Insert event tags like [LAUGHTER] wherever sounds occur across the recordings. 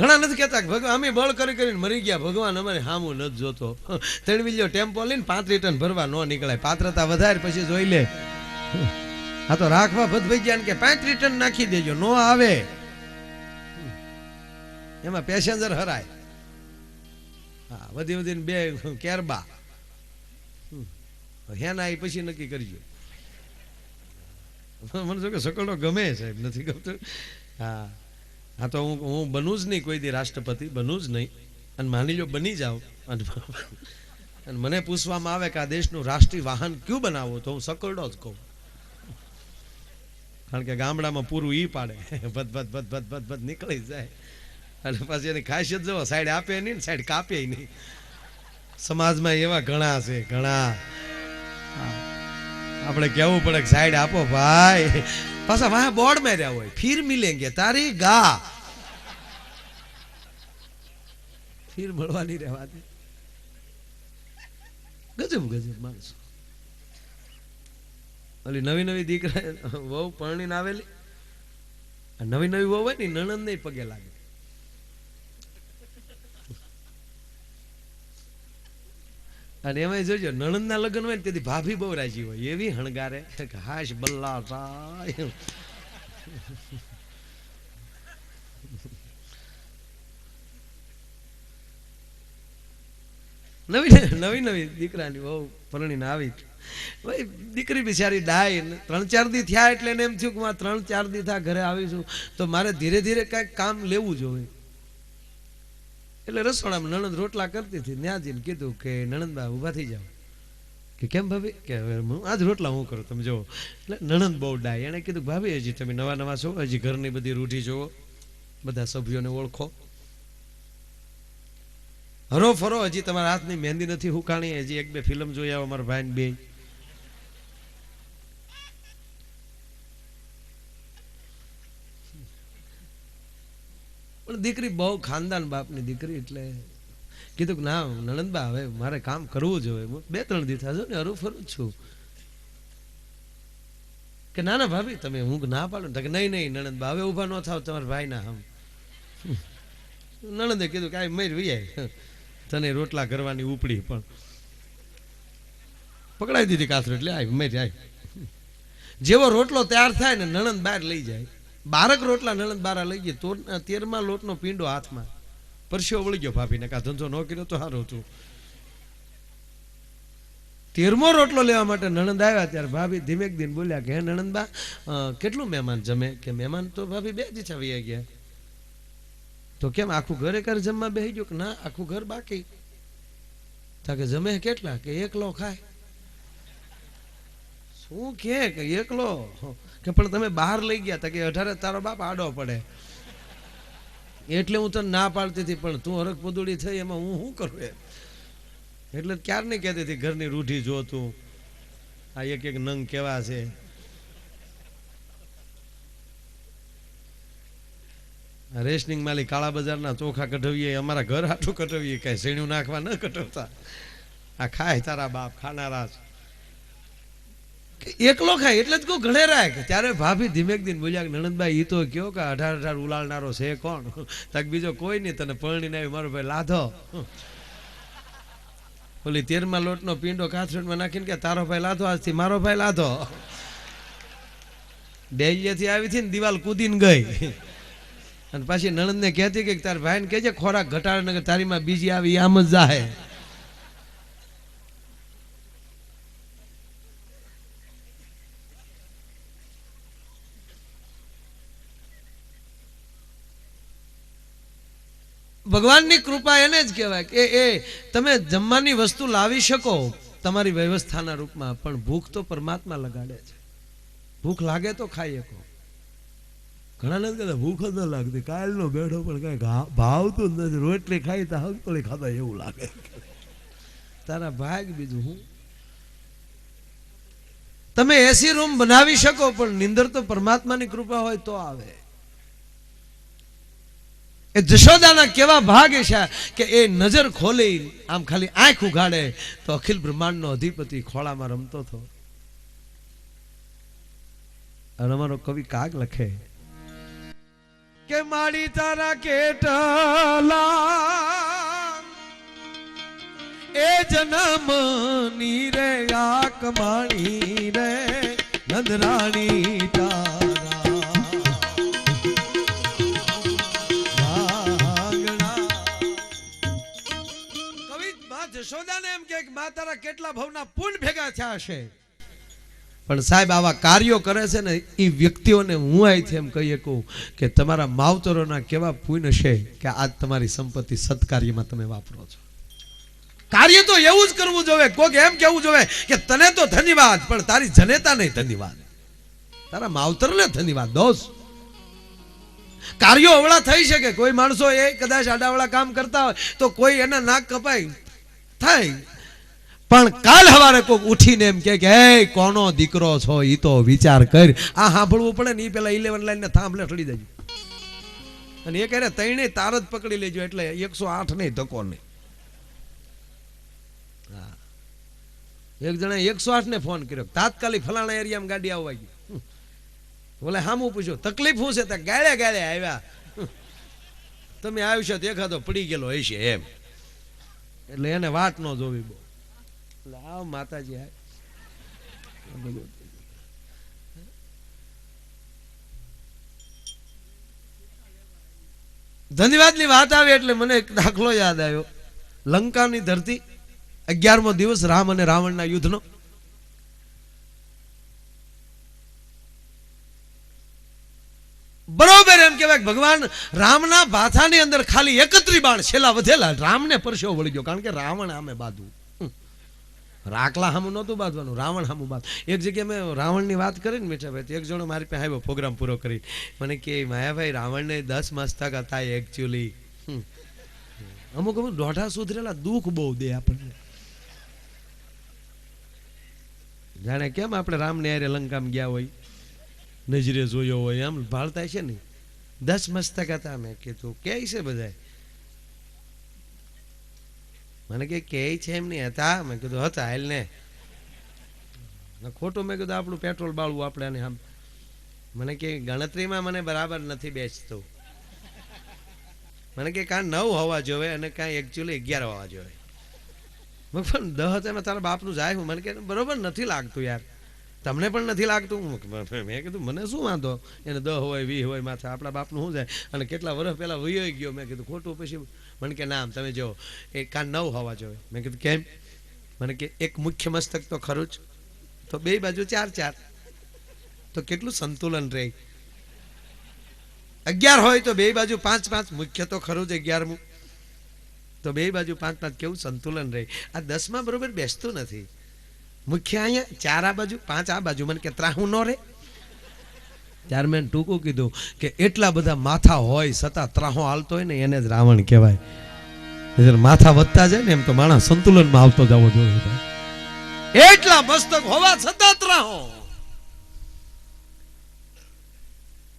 ઘણા નથી કહેતા ભગવાન, અમે બળ કરી કરીને મરી ગયા. ભગવાન અમારે હામું નથી જોતો. ત્રણ બીજો ટેમ્પો લઈને પાંચ રિટર્ન ભરવા ન નીકળાય. પાત્રતા વધારે પછી જોઈ લે. આ તો રાખવા ભદભાઈ ગયા કે પાંચ રિટર્ન નાખી દેજો, નો આવે. એમાં પેસેન્જર હરાય. હા, વધી વધીને બે કેરબા. હેના એ પછી નક્કી કરજો. મને જો કે સકડો ગમે સાહેબ, નથી ગમતું? હા. હા તો હું હું બનું જ નહીં કોઈ દી રાષ્ટ્રપતિ બનું જ નહીં. અને માની લો બની જાઓ. અને અને મને પૂછવામાં આવે કે આ દેશનું રાષ્ટ્રીય વાહન કયું બનાવવું તો હું સકરડો જ કહું. કારણ કે ગામડામાં પૂરું ઈ પાડે. ભદ ભદ ભદ ભદ ભદ ભદ નીકળી જાય. અને પછી એની ખાસિયત જો સાઈડ આપે નહીં ને સાઈડ કાપે નહીં. સમાજમાં એવા ઘણા છે ઘણા. આપણે કહેવું પડે કે સાઈડ આપો ભાઈ. પાછા વાહ બોર્ડ માર્યા હોય. ફીર મિલેંગે. તારી ગા. ફિર મળવાની રહેવા દે ગજબ ગજબ માણસો. ઓલી નવી નવી દીકરા, વહુ પરણીને આવેલી. નવી નવી વહુ હોય ને નણંદ ને પગે લાગે. અને એમાં જોજો, નણંદના લગ્ન હોય ને તેથી ભાભી બહુ રાજી હોય. એવી હણગારે હાશ બલ્લા નવી નવી નવી દીકરાની બહુ પરણીને આવી. ભાઈ, દીકરી બિચારી ડાય ત્રણ ચાર દી થયા એટલે એમ થયું કે, હું ત્રણ ચાર દી થયા ઘરે આવીશું. તો મારે ધીરે ધીરે કાંઈક કામ લેવું જોઈએ. એટલે રસોડામાં નણંદ રોટલા કરતી હતી. ત્યાં જઈને કીધું કે નણંદબા ઊભા થઈ જાઓ. કે કેમ ભાભી? કે હવે હું આજ રોટલા હું કરું, તમે જુઓ. એટલે નણંદ બહુ ડાય. એણે કીધું, ભાભી, હજી તમે નવા નવા છો? હજી ઘરની બધી રૂઢી જુઓ. બધા સભ્યોને ઓળખો. હરો ફરો હજી તમારા હાથની મહેંદી નથી હુકાણી. હજી એક બે ફિલ્મ જોઈ આવો, મારા ભાઈ બે પણ દીકરી બહુ ખાનદાન બાપની દીકરી એટલે કીધું કે, ના, નણંદબા, હવે મારે કામ કરવું જોઈએ બે ત્રણ દી થશે ને હરું ફરું છું. કે ના ના ભાભી, તમે હું ના પાડો કે, નહીં નહીં, નણંદબા, હવે ઊભા ન થાવ, તમારા ભાઈના આમ નણંદે કીધું કે આ મર વિયાય તને રોટલા કરવાની ઉપડી પણ. પકડાઈ દીધી કાથરો એટલે આ મર આવી જેવો રોટલો તૈયાર થાય ને, નણંદ બહાર લઈ જાય. બારક રોટલા નણંદ બારા લઈ ગઈ. તો તેરમાં લોટનો પીંડો હાથમાં. પરસ્યો વળી ગયો ભાભીને કા ધંધો ન કર્યો તો સારું હતું. તેરમો રોટલો લેવા માટે નણંદ આવ્યા ત્યારે ભાભી ધીમેક દિન બોલ્યા કે, હે નણંદબા કેટલું મહેમાન જમે? કે, મહેમાન તો ભાભી બે જ છાવી ગયા. તો કેમ આખું ઘરે ઘર જમવા બેસી ગયું કે ના, આખું ઘર બાકી? કે, જમે કેટલા? કે, એકલો ખાય. શું કે, એકલો? કે પણ તમે બહાર લઈ ગયા હતા કે અઢારે તારો બાપ આડો પડે. એટલે હું તને ના પાડતી હતી, પણ તું હરક પદુડી થઈ, એમાં હું શું કરું એમ? એટલે ક્યાર નહીં કહેતી હતી, ઘરની રૂઢી જો તું. આ એક એક નંગ કેવા છે. રેશનિંગ માલી કાળા બજારના ચોખા કઢવીએ, અમારા ઘર હાટું કઢવીએ, કાંઈ શેણું નાખવા ન કઢવતા. આ ખાય તારા બાપ, ખાનારા છે. એકલો ખાય એટલે જ કહું ઘણે કે ત્યારે ભાભી ધીમેક દિન બોલ્યા કે, નણંદભાઈ એ તો કયો કે અઢાર અઢાર ઉલાળનારો છે, કોણ? તક બીજો કોઈ નહીં, તને પરણીને આવી મારો ભાઈ લાધો. ઓલી તેરમાં લોટનો પીંડો કાથરણમાં નાખીને કે, તારો ભાઈ લાધો આજથી, મારો ભાઈ લાધો. ડેલિયાથી આવી હતી ને દિવાલ કૂદીને ગઈ. અને પાછી નણંદને કહેતી કે તારા ભાઈને કહેજે, ખોરાક ઘટાડે તારીમાં બીજી આવી આમ જ જાહે. ભગવાનની કૃપા એને જ કહેવાય કે એ તમે જમવાની વસ્તુ લાવી શકો, તમારી વ્યવસ્થાના રૂપમાં, પણ ભૂખ તો પરમાત્મા લગાડે છે. ભૂખ લાગે તો ખાઈ શકો ઘણા નથી કહેતા, ભૂખ જ ન લાગતી. કાલનો બેઠો પણ કઈ ભાવતું જ નથી. રોટલી ખાઈ તો હંકળી ખાતા એવું લાગે. તારા ભાગ બીજું હું? તમે એસી રૂમ બનાવી શકો, પણ નિંદર તો પરમાત્માની કૃપા હોય તો આવે. એ જશોદાના કેવા ભાગ છે કે એ નજર ખોલી, આમ ખાલી આંખ ઉઘાડે, તો અખિલ બ્રહ્માંડનો અધિપતિ ખોળામાં રમતો હતો. અને અમારો કવિ કાગ લખે, કે માડી તારા કેટલા, એ જન્મની રે આ કમાણી રે, નંદરાણી તારા કવિ એમ કે માં તારા કેટલા ભવના પુન ભેગા થયા છે. પણ સાહેબ, આવા કાર્યો કરે છે ને એ વ્યક્તિઓને હું અહીંથી એમ કહીએ કહું કે તમારા માવતરોના કેવા પૂન છે કે આજ તમારી સંપત્તિ સત્કાર્યમાં તમે વાપરો છો. કાર્ય તો એવું જ કરવું જોવે, કોક એમ કેવું જોવે કે તને તો ધન્યવાદ, પણ તારી જનેતા નહીં ધન્યવાદ. તારા માવતરને ધન્યવાદ, દોસ્ત. કાર્યો અવળા થઈ શકે. કોઈ માણસો એ કદાચ આડાવળા કામ કરતા હોય તો કોઈ એના નાક કપાય. થાય. પણ કાલ હવારે કોઈક ઉઠીને એમ કે, હે, કોનો દીકરો છો? એ તો વિચાર કર. આ સાંભળવું પડે ને એ પેલા ઇલેવન લાઈન ને થાંભલે ઠડી દેજો. અને એ કહે તૈણે તાર જ પકડી લેજો, એટલે એકસો આઠ નહીં ધક્કો નહીં. એક જણા એકસો આઠ ને ફોન કર્યો. તાત્કાલિક ફલાણા એરિયામાં ગાડી આવવા ગઈ. બોલે, હામું પૂછ્યો, તકલીફ શું છે? ગાળે ગાળે આવ્યા. તમે આવ્યું છે દેખાતો પડી ગયેલો હશે એમ. એટલે એને વાત ન જોવી બહુ એટલે આવ માતાજી આય. બધું. વાત આવી એટલે મને એક દાખલો યાદ આવ્યો લંકાની ધરતી અગિયારમો દિવસ રામ અને રાવણના યુદ્ધનો બરોબર એમ કહેવાય ભગવાન રામના ભાથાની અંદર ખાલી એકત્રી બાણ છેલ્લા વધેલા. રામને પરસેવો વળી ગયો, કારણ કે રાવણ આમે હમ. રાખલા હામું નહોતું બાંધવાનું, રાવણ હામું બાંધ. એક જગ્યાએ મેં રાવણની વાત કરીને મીઠાભાઈ તો એક જણો મારી પાસે આવ્યો, પ્રોગ્રામ પૂરો કરી. મને કે, માયાભાઈ, રાવણને દસ મસ્તક હતા એકચ્યુઅલી અમુક અમુક દોઢા સુધરેલા દુઃખ બહુ દે આપણને. જાણે કેમ આપણે રામને આરે લંકામાં ગયા હોય? નજરે જોયો હોય આમ ભાળતા છે ને? દસ મસ્તક હતા મેં કીધું. કે છે બધા મને કે કે છે એમ નહીં, હતા. મેં કીધું, હતા હાલ ને. ખોટું મેં કીધું, આપણું પેટ્રોલ બાળવું આપણે આમ. મને કે ગણતરીમાં મને બરાબર નથી બેસતું. મને કે કાં નવ હોવા જોવે અને કાં એકચ્યુઅલી અગિયાર હોવા જોવે. પણ દહ હતા તારા બાપનું જાય હું. મને કે બરોબર નથી લાગતું યાર. તમને પણ નથી લાગતું? મેં કીધું, મને શું વાંધો? એને દહ હોય વી હોય, માથે આપણા બાપનું શું જાય અને કેટલા વર્ષ પહેલાં વયો ગયો? મેં કીધું, ખોટું પછી મને કે ના તમે જો એ કાન નવ હોવા જોઈએ. મેં કીધું, કેમ? મને કે, એક મુખ્ય મસ્તક તો ખરું જ. તો બે બાજુ ચાર ચાર. તો કેટલું સંતુલન રહે? અગિયાર હોય તો બે બાજુ પાંચ પાંચ, મુખ્ય તો ખરું જ અગિયારમું. તો બે બાજુ પાંચ પાંચ, કેવું સંતુલન રહે? આ દસમાં બરોબર બેસતું નથી. મુખ્ય અહીંયા ચાર આ બાજુ, પાંચ આ બાજુ. મને કે ત્રાહું ન રે ત્યારે મેં ટૂંકું કીધું કે એટલા બધા માથા હોય છતાં ત્રાહો હાલતો હોય ને એને જ રાવણ કહેવાય. માથા વધતા જાય ને એમ તો માણસ સંતુલનમાં આવતો જવો જોઈએ એટલા મસ્તક હોવા છતાં ત્રાહો.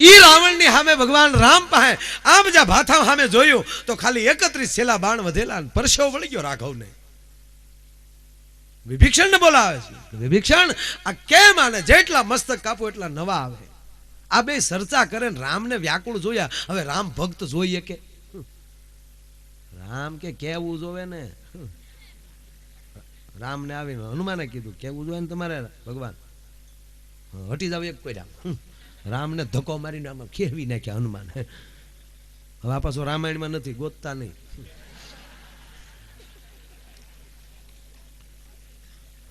ઈ રાવણની સામે ભગવાન રામ પાસે આ બધા ભાથા સામે જોયું, તો ખાલી એકત્રીસ છેલ્લા બાણ વધેલા પરસેવો વળી ગયો રાઘવને. વિભીક્ષણને બોલાવે છે. વિભીક્ષણ, આ કેમ આને જેટલા મસ્તક કાપો એટલા નવા આવે. આ બે ચર્ચા કરે ને રામને વ્યાકુળ જોયા. હવે રામ ભક્ત જોઈએ કે? રામ કે કેવું જોવે ને? રામને આવીને હનુમાને કીધું, કેવું જોવે ને તમારે ભગવાન? હટી જાવ એક કોઈ રામ રામને ધક્કો મારીને આમાં ખેવી નાખ્યા હનુમાન. હવે આ પાછો રામાયણમાં નથી, ગોતતા નહીં.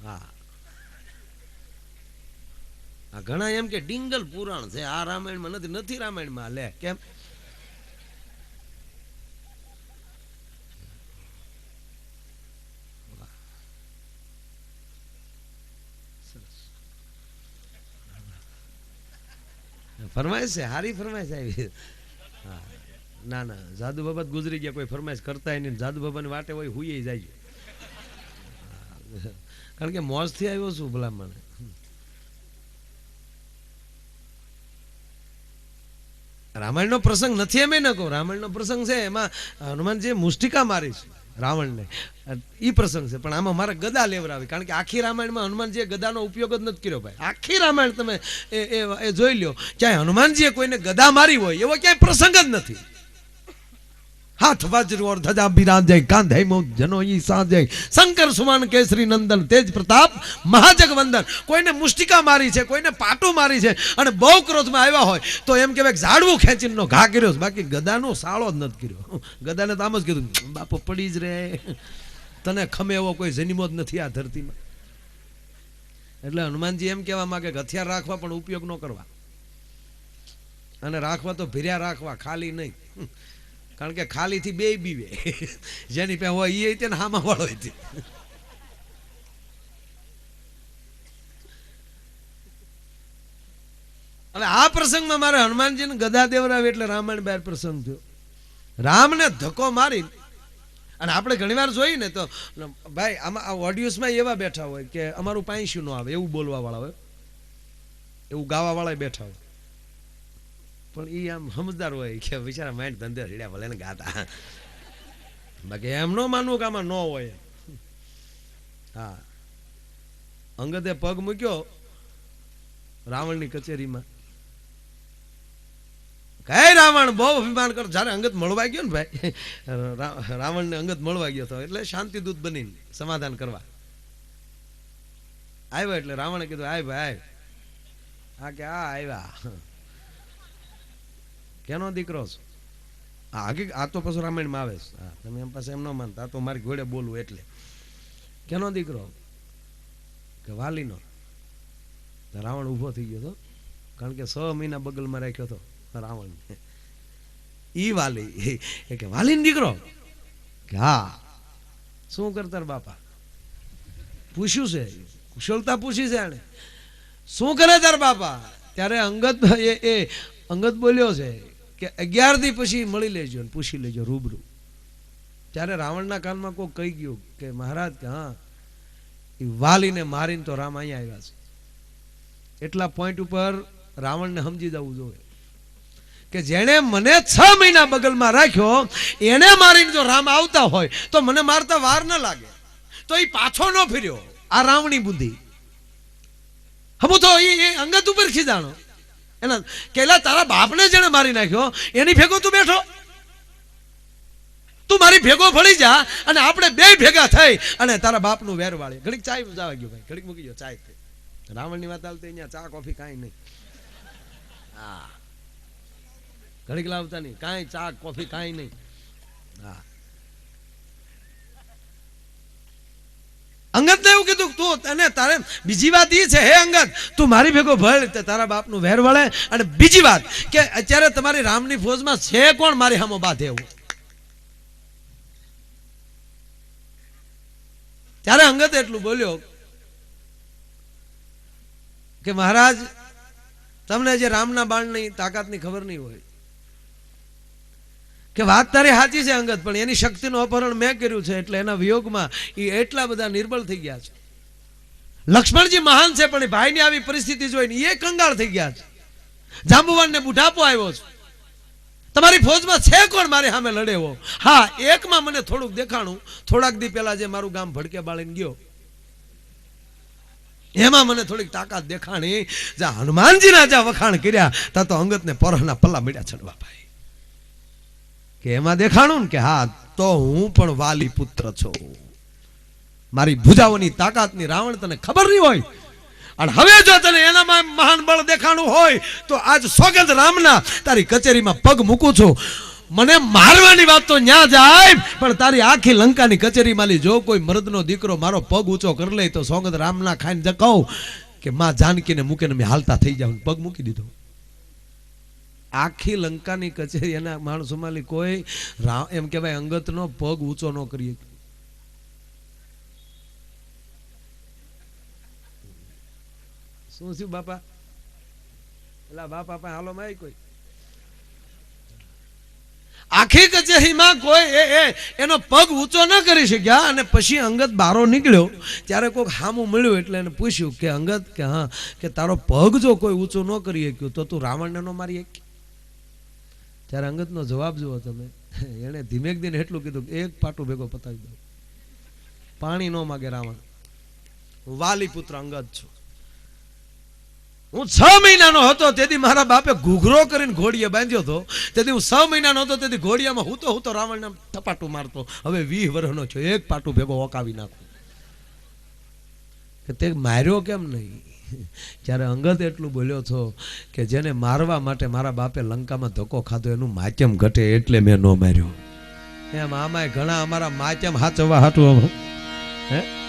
હા. આ ઘણા એમ કે ડિંગલ પુરાણ છે. આ રામાયણમાં નથી નથી રામાયણમાં લે કેમ? ફરમાઈશ છે, હારી ફરમાઈશ આવી. હા. ના ના, જાદુ બાબત ગુજરી ગયા, કોઈ ફરમાઈશ કરતા નહીં. જાદુ બાબાની વાટે હોય હુઈ જાય. કારણ કે મોજથી આવ્યો છું ભલા મને. રામાયણનો પ્રસંગ નથી એમ ન કહું. રામાયણનો પ્રસંગ છે, એમાં હનુમાનજી મુષ્ટિકા મારી છે રાવણને, એ પ્રસંગ છે. પણ આમાં મારે ગદા લેવરાવી કારણ કે આખી રામાયણમાં હનુમાનજીએ ગદાનો ઉપયોગ જ નથી કર્યો ભાઈ. આખી રામાયણ તમે એ જોઈ લ્યો. ક્યાંય હનુમાનજીએ કોઈને ગદા મારી હોય એવો ક્યાંય પ્રસંગ જ નથી. હાથ વજ્ર ઓર ધજા બિરાજય કાંધે મો જનો ઈ સાજય શંકર સુમાન કેસરી, નંદન, તેજ પ્રતાપ, મહાજગવંદન. કોઈને મુષ્ટિકા મારી છે, કોઈને પાટું મારી છે, અને બહુ ક્રોધમાં આવ્યા હોય, તો એમ કહેવાય ઝાડવું ખેંચીને ઘા કર્યો બાકી ગદાનો સાળો જ નથી કર્યો. ગદાને તો આમ જ કીધું, બાપો પડી જ રે તને ખમે એવો કોઈ જન્મો જ નથી આ ધરતીમાં. એટલે હનુમાનજી એમ કહેવા માંગે કે હથિયાર રાખવા પણ ઉપયોગ ન કરવા. અને રાખવા તો ભીર્યા રાખવા, ખાલી નહીં. કારણ કે ખાલીથી બે બીવે જેની પે હોય એ તેને હામાં વાળો હતી. અને આ પ્રસંગમાં મારે હનુમાનજીને ગદા દેવરાવે એટલે રામાયણ બાર પ્રસંગ થયો. રામને ધક્કો મારી અને આપણે ઘણીવાર જોઈએ ને તો ભાઈ, આમાં આ ઓડિયન્સમાં એવા બેઠા હોય કે અમારું પાંચ્યું નો આવે, એવું બોલવા વાળા હોય. એવું ગાવા વાળા બેઠા હોય. પણ એ આમ સમજદાર હોય કે બિચારા માઇન્ડ ધંધે રેડ્યા ભલે ગાતા. બાકી એમ ન માનવું કે આમાં ન હોય. હા. અંગતે પગ મૂક્યો રાવણની કચેરીમાં. કઈ રાવણ, બહુ અભિમાન કર, જ્યારે અંગત મળવા ગયો ને ભાઈ રાવણને અંગત મળવા ગયો હતો એટલે શાંતિદૂત બનીને સમાધાન કરવા. આવ્યો એટલે રાવણે કીધું, આય ભાઈ આ કે આ આવ્યા. કેનો દીકરો છો હા આ તો પછી રામાયણમાં આવે છે. હા, તમે એમ પાસે એમ ન માનતા તો મારી ઘોડે બોલવું એટલે. કેનો દીકરો? કે વાલીનો. રાવણ ઊભો થઈ ગયો હતો કારણ કે છ મહિના બગલમાં રાખ્યો હતો રાવણ ઈ વાલી, એ કે વાલીનો દીકરો? કે હા. શું કરતા બાપા? પૂછ્યું છે. કુશળતા પૂછી છે આને શું કરે તાર બાપા? ત્યારે અંગત એ અંગત બોલ્યો છે. કે અગિયાર દી પછી મળી લેજો ને પૂછી લેજો રૂબરૂ. ત્યારે રાવણના કાનમાં કોઈ કહી ગયું કે મહારાજ, કે હા એ વાલીને મારીને તો રામ અહીંયા આવ્યા છે. એટલા પોઈન્ટ ઉપર રાવણને સમજી જવું જોઈએ. કે જેણે મને છ મહિના બગલમાં રાખ્યો, એને મારીને જો રામ આવતા હોય, તો મને મારતા વાર ન લાગે. તો એ પાછો ન ફેર્યો. આ રાવણી બુદ્ધિ. હમું તો એ અંગત ઉપર ખીજાણો. એના કેલા તારા બાપને જેણે મારી નાખ્યો, એની ભેગો તું બેઠો. તું મારી ભેગો ભળી જા અને આપણે બે ભેગા થઈ અને તારા બાપનું વેર વાળી ઘડીક ચાય જવા ગયો ભાઈ, ઘડીક મૂકી ગયો, ચાય તે. રાવણની વાત આવતી અહીંયા, ચા, કોફી, કાંઈ નહીં. હા. ઘડીક લાવતા નહીં, કાંઈ ચા, કોફી, કાંઈ નહીં. હા. અંગત એવું કીધું તું તને તારે બીજી વાત એ છે, હે અંગત, તું મારી ભેગો ભળ તારા બાપનું વેર વળે. અને બીજી વાત કે અત્યારે તમારી રામની ફોજમાં છે કોણ મારી હામો બાધે એવું? ત્યારે અંગત એટલું બોલ્યો કે, મહારાજ, તમને જે રામના બાણની તાકાતની ખબર નહીં હોય કે વાત તારી સાચી છે અંગત, પણ એની શક્તિનું અપહરણ મેં કર્યું છે, એટલે એના વિયોગમાં એ એટલા બધા નિર્બળ થઈ ગયા છે. લક્ષ્મણજી મહાન છે, પણ ભાઈની આવી પરિસ્થિતિ જોઈને એ કંગાળ થઈ ગયા છે. જાંબુવાનને બુઢાપો આવ્યો છે. તમારી ફોજમાં છે કોણ મારી સામે લડેવો? હા, એકમાં મને થોડુંક દેખાણું. થોડાક દી પહેલા જે મારું ગામ ભડકે બાળીને ગયો. એમાં મને થોડીક તાકાત દેખાણી. જ્યાં હનુમાનજીના જ્યાં વખાણ કર્યા ત્યાં તો અંગતને પરહના પલ્લા મળ્યા ચડવા ભાઈ. કે એમાં દેખાણું ને કે હા, તો હું પણ વાલી પુત્ર છું. મારી ભુજાઓની તાકાતની રાવણ તને ખબર નહીં હોય. અને હવે જો તને એનામાં મહાન બળ દેખાણું હોય, તો આજ સોગંદ રામના તારી કચેરીમાં પગ મૂકું છું. મને મારવાની વાત તો ન્યા જાય, પણ તારી આખી લંકાની કચેરીમાં જો કોઈ મર્દનો દીકરો મારો પગ ઊંચો કરી લે, તો સોગંદ રામના ખાઈને કહું કે, માં જાનકીને મૂકીને મેં હાલતા થઈ જાઉં. પગ મૂકી દીધો. આખી લંકાની કચેરી એના માણસોમાં કોઈ એમ કહેવાય અંગતનો પગ ઊંચો ન કરીએ. શું થયું બાપા? એલા બાપા પાસે હાલો માં કોઈ? આખી કચેરીમાં કોઈ એ એનો પગ ઊંચો ન કરી શક્યા અને પછી અંગત બારો નીકળ્યો. ત્યારે કોઈક હામું મળ્યું એટલે એને પૂછ્યું કે અંગત કે હા, કે તારો પગ જો કોઈ ઊંચો ન કરી શક્યો તો તું રાવણને ન મારી શકી ત્યારે અંગતનો જવાબ જુઓ તમે. એણે ધીમેક દિન એટલું કીધું એક પાટું ભેગો પતાવી દઉં પાણી ન માગે રાવણ. વાલી પુત્ર અંગત છું. હું છ મહિનાનો હતો, તેથી મારા બાપે ઘૂઘરો કરીને ઘોડીએ બાંધ્યો હતો. તેથી હું છ મહિનાનો હતો, તેથી ઘોડિયામાં હું તો હું તો રાવણને થપાટું મારતો. હવે વીહ વર્ષનો છો, એક પાટું ભેગો ઓકાવી નાખું. કે તે માર્યો કેમ નહીં? [LAUGHS] જ્યારે અંગત એટલું બોલ્યો છો કે જેને મારવા માટે મારા બાપે લંકામાં ધક્કો ખાધો, એનું માચમ ઘટે એટલે મેં ન માર્યો. એમ આમાંય ઘણા અમારા માચમ હાચવવા હાટું હે?